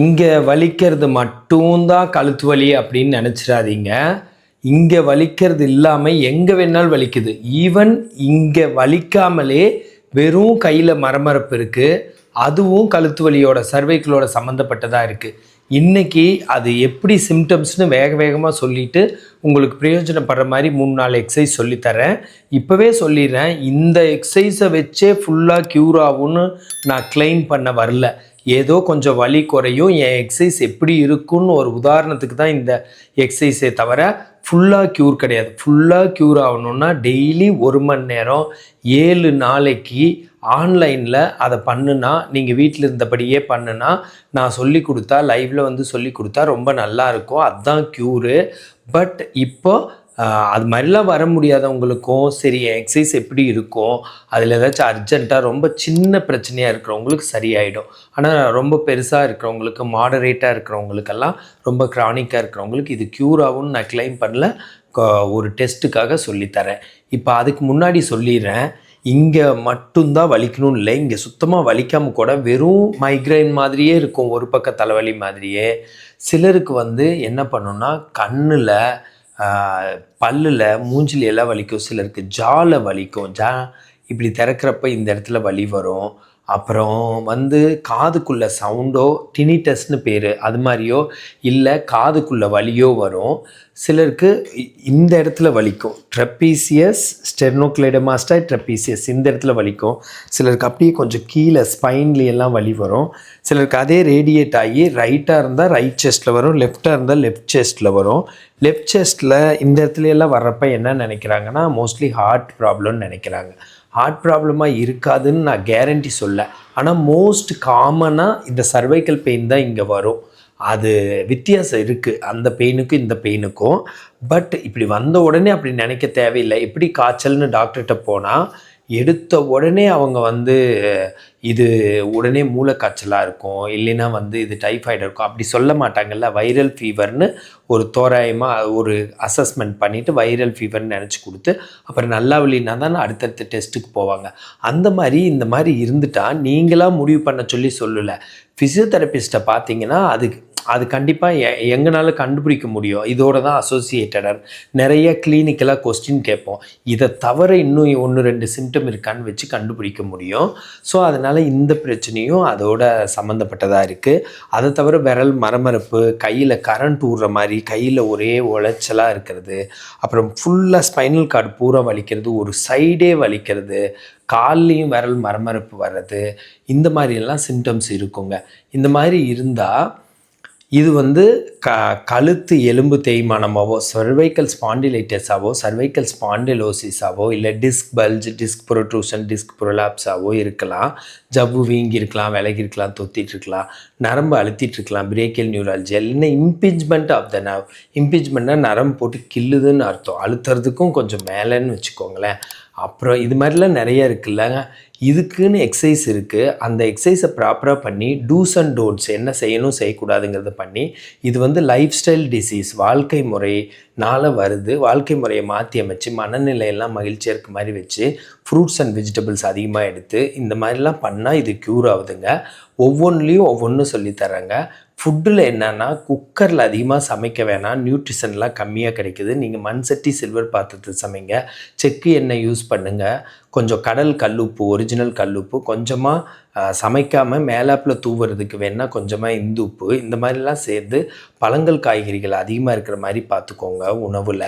இங்கே வலிக்கிறது மட்டும்தான் கழுத்து வலி அப்படின்னு நினச்சிடாதீங்க. இங்கே வலிக்கிறது இல்லாமல் எங்கே வேணாலும் வலிக்குது. ஈவன் இங்கே வலிக்காமலே வெறும் கையில் மரமரப்பு இருக்குது அதுவும் கழுத்து வலியோட சர்வைக்கிளோட சம்மந்தப்பட்டதாக இருக்குது இன்னைக்கு அது எப்படி சிம்டம்ஸ்னு வேக வேகமாக சொல்லிட்டு உங்களுக்கு பிரயோஜனப்படுற மாதிரி மூணு நாலு எக்ஸசைஸ் சொல்லித்தரேன். இப்போவே சொல்லிடுறேன். இந்த எக்ஸசைஸை வச்சே ஃபுல்லாக க்யூர் ஆகும்னு நான் க்ளைம் பண்ண வரல. ஏதோ கொஞ்சம் வலி குறையும். என் எக்ஸசைஸ் எப்படி இருக்குன்னு ஒரு உதாரணத்துக்கு தான் இந்த எக்ஸசைஸே தவிர ஃபுல்லாக க்யூர் கிடையாது. ஃபுல்லாக க்யூர் ஆகணுன்னா டெய்லி ஒரு மணி நேரம் ஏழு நாளைக்கு ஆன்லைனில் அதை பண்ணுனா நீங்கள் வீட்டில் இருந்தபடியே பண்ணுனா நான் சொல்லி கொடுத்தா லைவில் வந்து சொல்லி கொடுத்தா ரொம்ப நல்லா இருக்கும். அதுதான் க்யூரு பட் இப்போ அது மாதிரிலாம் வர முடியாதவங்களுக்கும் சரி எக்ஸசைஸ் எப்படி இருக்கும் அதில் ஏதாச்சும் அர்ஜென்ட்டாக ரொம்ப சின்ன பிரச்சனையாக இருக்கிறவங்களுக்கு சரியாயிடும். ஆனால் ரொம்ப பெருசாக இருக்கிறவங்களுக்கு மாடரேட்டாக இருக்கிறவங்களுக்கெல்லாம் ரொம்ப க்ரானிக்காக இருக்கிறவங்களுக்கு இது க்யூர் ஆகும்னு நான் க்ளைம் பண்ணல. ஒரு டெஸ்ட்டுக்காக சொல்லித்தரேன். இப்போ அதுக்கு முன்னாடி சொல்லிடுறேன். இங்கே மட்டும்தான் வலிக்கணும் இல்லை. இங்கே சுத்தமாக வலிக்காமல் கூட வெறும் மைக்ரைன் மாதிரியே இருக்கும். ஒரு பக்க தலைவலி மாதிரியே. சிலருக்கு வந்து என்ன பண்ணுன்னா கண்ணில் பல்லில் மூஞ்சில எல்லாம் வலிக்கும் சிலருக்கு ஜாலை வலிக்கும் ஜா இப்படி திறக்கிறப்ப இந்த இடத்துல வலி வரும். அப்புறம் வந்து காதுக்குள்ள சவுண்டோ டினிட்டஸ்னு பேர் அது மாதிரியோ இல்லை காதுக்குள்ள வலியோ வரும். சிலருக்கு இந்த இடத்துல வலிக்கும். ட்ரெப்பீசியஸ் ஸ்டெர்னோக்ளைடமாஸ்டா ட்ரெப்பீசியஸ் இந்த இடத்துல வலிக்கும். சிலருக்கு அப்படியே கொஞ்சம் கீழே ஸ்பைன்லேயெல்லாம் வலி வரும். சிலருக்கு அதே ரேடியேட் ஆகி ரைட்டாக இருந்தால் ரைட் செஸ்ட்டில் வரும் லெஃப்டாக இருந்தால் லெஃப்ட் செஸ்ட்டில் வரும். லெஃப்ட் செஸ்ட்டில் இந்த இடத்துல எல்லாம் வர்றப்ப என்ன நினைக்கிறாங்கன்னா மோஸ்ட்லி ஹார்ட் ப்ராப்ளம்னு நினைக்கிறாங்க. ஹார்ட் ப்ராப்ளமாக இருக்காதுன்னு நான் கேரண்டி சொல்ல. ஆனால் மோஸ்ட் காமனாக இந்த சர்வைக்கல் பெயின் தான் இங்கே வரும். அது வித்தியாசம் இருக்குது அந்த பெயினுக்கும் இந்த பெயினுக்கும் பட் இப்படி வந்த உடனே அப்படி நினைக்க தேவையில்லை. எப்படி காய்ச்சல்னு டாக்டர்கிட்ட போனால் எடுத்த உடனே அவங்க வந்து இது உடனே மூளைக்காய்ச்சலாக இருக்கும் இல்லைன்னா வந்து இது டைஃபாய்டு இருக்கும். அப்படி சொல்ல மாட்டாங்கல்ல வைரல் ஃபீவர்னு ஒரு தோராயமாக ஒரு அசஸ்மெண்ட் பண்ணிவிட்டு வைரல் ஃபீவர்னு நினச்சி கொடுத்து அப்புறம் நல்லா இல்லைன்னா தான் அடுத்தடுத்த டெஸ்ட்டுக்கு போவாங்க. அந்த மாதிரி இந்த மாதிரி இருந்துட்டால் நீங்களாக முடிவு பண்ண சொல்லி சொல்லலை. ஃபிசியோதெரபிஸ்ட்டை பார்த்தீங்கன்னா அதுக்கு அது கண்டிப்பாக எ எங்கனாலும் கண்டுபிடிக்க முடியும். இதோட தான் அசோசியேட்டடர் நிறைய கிளினிக்கலாக கொஸ்டின் கேட்போம். இதை தவிர இன்னும் ஒன்று ரெண்டு சிம்டம் இருக்கான்னு வச்சு கண்டுபிடிக்க முடியும். ஸோ அதனால் இந்த பிரச்சனையும் அதோட சம்மந்தப்பட்டதாக இருக்குது அதை தவிர விரல் மரமரப்பு கையில் கரண்ட் ஊடுற மாதிரி கையில் ஒரே உளைச்சலாக இருக்கிறது. அப்புறம் ஃபுல்லாக ஸ்பைனல் கார்டு பூரா வலிக்கிறது ஒரு சைடே வலிக்கிறது கால்லையும் விரல் மரமரப்பு வர்றது இந்த மாதிரியெல்லாம் சிம்டம்ஸ் இருக்குங்க. இந்த மாதிரி இருந்தால் இது வந்து க கழுத்து எலும்பு தேய்மானமாவோ சர்வைக்கல் ஸ்பாண்டிலைட்டஸாவோ சர்வைக்கல் ஸ்பாண்டிலோசிஸாவோ இல்லை disc bulge disc protrusion disc ப்ரொலாப்ஸாவோ இருக்கலாம். ஜவ்வு வீங்கியிருக்கலாம் விலகிருக்கலாம் தொத்திட்டு இருக்கலாம் நரம்பு அழுத்திட்டு இருக்கலாம் பிரேக்கியல் நியூராலஜி இல்லைன்னா இம்பீச்மெண்ட் ஆஃப் த நர்வ் இம்பீச்மெண்ட்னா நரம்பு போட்டு கில்லுதுன்னு அர்த்தம். அழுத்துறதுக்கும் கொஞ்சம் மேலேன்னு வச்சுக்கோங்களேன். அப்புறம் இது மாதிரிலாம் நிறைய இருக்குல்லங்க இதுக்குன்னு எக்ஸசைஸ் இருக்குது அந்த எக்ஸசைஸை ப்ராப்பராக பண்ணி டூஸ் அண்ட் டோன்ட்ஸ் என்ன செய்யணும் செய்யக்கூடாதுங்கிறத பண்ணி இது வந்து லைஃப் ஸ்டைல் டிசீஸ் வாழ்க்கை முறைனால் வருது. வாழ்க்கை முறையை மாற்றி அமைச்சு மனநிலையெல்லாம் மகிழ்ச்சியாக இருக்க மாதிரி வச்சு ஃப்ரூட்ஸ் அண்ட் வெஜிடபிள்ஸ் அதிகமாக எடுத்து இந்த மாதிரிலாம் பண்ணால் இது க்யூர் ஆகுதுங்க. ஒவ்வொன்றுலேயும் ஒவ்வொன்றும் சொல்லித்தராங்க ஃபுட்டில் என்னென்னா குக்கரில் அதிகமாக சமைக்க வேணாம். நியூட்ரிஷன்லாம் கம்மியாக கிடைக்குது. நீங்கள் மண் சட்டி சில்வர் பாத்திரத்தில் சமைங்க. செக்கு எண்ணெய் யூஸ் பண்ணுங்கள் கொஞ்சம் கடல் கல்லுப்பு ஒரிஜினல் கல்லுப்பு கொஞ்சமாக சமைக்காமல் மேலாப்பில் தூவுறதுக்கு வேணால் கொஞ்சமாக இந்து உப்பு இந்த மாதிரிலாம் சேர்த்து பழங்கள் காய்கறிகள் அதிகமாக இருக்கிற மாதிரி பார்த்துக்கோங்க உணவில்.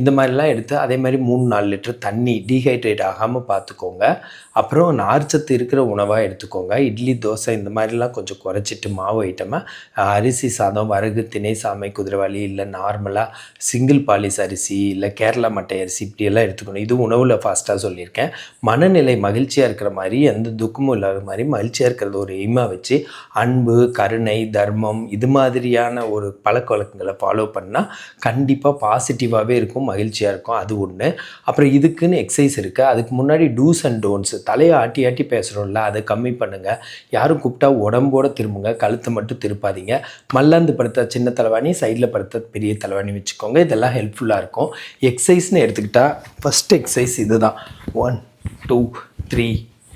இந்த மாதிரிலாம் எடுத்து அதே மாதிரி மூணு நாலு லிட்டர் தண்ணி டீஹைட்ரேட் ஆகாமல் பார்த்துக்கோங்க அப்புறம் நார்ச்சத்து இருக்கிற உணவாக எடுத்துக்கோங்க. இட்லி தோசை இந்த மாதிரிலாம் கொஞ்சம் குறைச்சிட்டு மாவு ஐட்டமாக அரிசி சாதம் வரகு திணை சாமை குதிரைவாளி இல்லை நார்மலாக சிங்கிள் பாலிஸ் அரிசி இல்லை கேரளா மட்டை அரிசி இப்படியெல்லாம் எடுத்துக்கணும். இது உணவில் ஃபாஸ்ட்டாக சொல்லியிருக்கேன். மனநிலை மகிழ்ச்சியாக இருக்கிற மாதிரி எந்த துக்கமும் இல்லாத மாதிரி மகிழ்ச்சியாக இருக்கிறது ஒரு எய்மாக வச்சு அன்பு கருணை தர்மம் இது மாதிரியான ஒரு பழக்க வழக்கங்களை ஃபாலோ பண்ணால் கண்டிப்பாக பாசிட்டிவாகவே இருக்கும் மகிழ்ச்சியாக இருக்கும். அது ஒன்று அப்புறம் இதுக்குன்னு எக்ஸசைஸ் இருக்குது அதுக்கு முன்னாடி டூஸ் அண்ட் டோன்ஸ் தலையை ஆட்டி ஆட்டி பேசுகிறோம்ல அதை கம்மி பண்ணுங்கள் யாரும் கூப்பிட்டா உடம்போட திரும்புங்க கழுத்தை மட்டும் திருப்பாதீங்க மல்லாந்து படுத்த சின்ன தலைவாணி சைடில் படுத்த பெரிய தலைவாணி வச்சுக்கோங்க. இதெல்லாம் ஹெல்ப்ஃபுல்லாக இருக்கும். எக்ஸசைஸ்னு எடுத்துக்கிட்டால் ஃபஸ்ட் எக்ஸசைஸ் இதுதான். One two three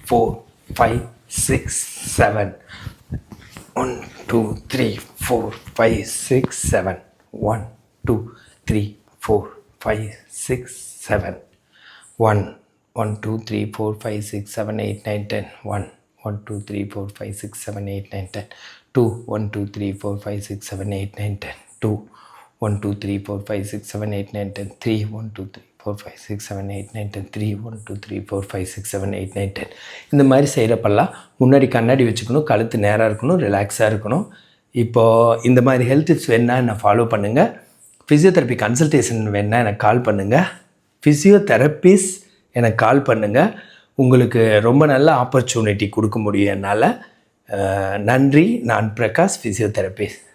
four five six seven one two three four five six seven one two three four five six seven one one two three four five six seven eight nine ten one one two three four five six seven eight nine ten two one two three four five six seven eight nine ten two one two three four five six seven eight nine ten three one two three four five six seven eight nine ten three one two three four five six seven eight nine ten இந்த மாதிரி செய்கிறப்பெல்லாம் முன்னாடி கண்ணாடி வச்சுக்கணும் கழுத்து நேராக இருக்கணும் ரிலாக்ஸாக இருக்கணும். இப்போது இந்த மாதிரி ஹெல்த் டிப்ஸ் வேணா என்னை ஃபாலோ பண்ணுங்கள் ஃபிசியோதெரப்பி கன்சல்டேஷன் வேணா எனக்கு கால் பண்ணுங்கள் ஃபிசியோதெரப்பிஸ் எனக்கு கால் பண்ணுங்கள் உங்களுக்கு ரொம்ப நல்ல ஆப்பர்ச்சுனிட்டி கொடுக்க முடியும் நன்றி. நான் பிரகாஷ் ஃபிசியோதெரபிஸ்ட்